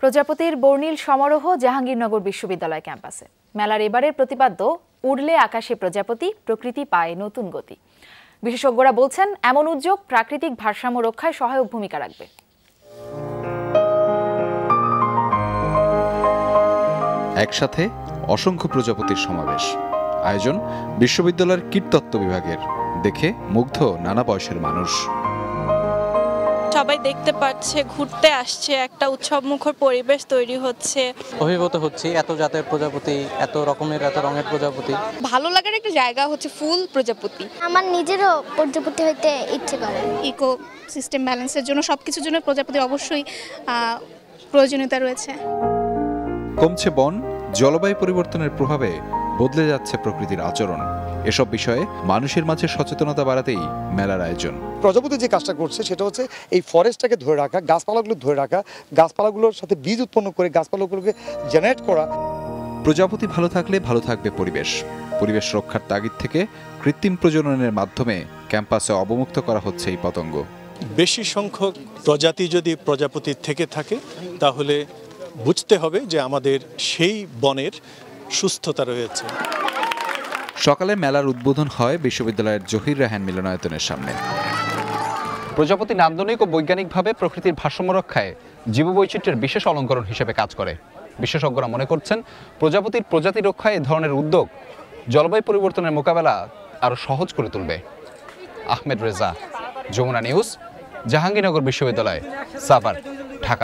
প্রজাপতির বর্ণিল সমারোহ জাহাঙ্গীরনগর বিশ্ববিদ্যালয় ক্যাম্পাসে। মেলার এবারের প্রতিপাদ্য, উড়লে আকাশে প্রজাপতি, প্রকৃতি পায় নতুন গতি। বিশেষজ্ঞরা বলছেন, এমন উদ্যোগ প্রাকৃতিক ভারসাম্য রক্ষায় সহায়ক ভূমিকা রাখবে। একসাথে অসংখ্য প্রজাপতির সমাবেশ। আয়োজন বিশ্ববিদ্যালয়ের কীটতত্ত্ব বিভাগের। দেখে মুগ্ধ নানা বয়সের মানুষ। সবাই দেখতে পাচ্ছে ঘুরতে আসছে একটা উৎসব মুখর পরিবেশ তৈরি হচ্ছে। অভিভূত হচ্ছি এত জাতের প্রজাপতি এত রকমের এত রঙের প্রজাপতি। ভালো লাগার একটা জায়গা হচ্ছে ফুল প্রজাপতি। আমার নিজেরও প্রজাপতি হইতে ইচ্ছে করে। ইকো সিস্টেম ব্যালেন্সের জন্য সব কিছুর জন্য প্রজাপতি অবশ্যই আহ, প্রয়োজনীয়তা রয়েছে। কমছে বন জলবায়ু পরিবর্তনের প্রভাবে বদলে যাচ্ছে প্রকৃতির আচরণ। এসব বিষয়ে মানুষের মাঝে সচেতনতা বাড়াতেই মেলার আয়োজন। প্রজাপতি যে কাজটা করছে সেটা হচ্ছে এই ফরেস্টটাকে ধরে রাখা গাছপালাগুলো ধরে রাখা গাছপালাগুলোর সাথে বীজ উৎপন্ন করে গাছপালাগুলোকে জেনারেট করা। প্রজাপতি ভালো থাকলে ভালো থাকবে পরিবেশ। পরিবেশ রক্ষার তাগিদ থেকে কৃত্রিম প্রজননের মাধ্যমে ক্যাম্পাসে অবমুক্ত করা হচ্ছে এই পতঙ্গ। বেশি সংখ্যক প্রজাতি যদি প্রজাপতির থেকে থাকে তাহলে বুঝতে হবে যে আমাদের সেই বনের সুস্থতা রয়েছে। সকালে মেলার উদ্বোধন হয় বিশ্ববিদ্যালয়ের জহির রাহান মিলনায়তনের সামনে। প্রজাপতি নান্দনিক ও বৈজ্ঞানিকভাবে প্রকৃতির ভারসাম্য রক্ষায় জীববৈচিত্র্যের বিশেষ অলঙ্করণ হিসেবে কাজ করে। বিশেষজ্ঞরা মনে করছেন প্রজাপতির প্রজাতি রক্ষায় এ ধরনের উদ্যোগ জলবায়ু পরিবর্তনের মোকাবেলা আরও সহজ করে তুলবে। আহমেদ রেজা যমুনা নিউজ জাহাঙ্গীরনগর বিশ্ববিদ্যালয় সাভার।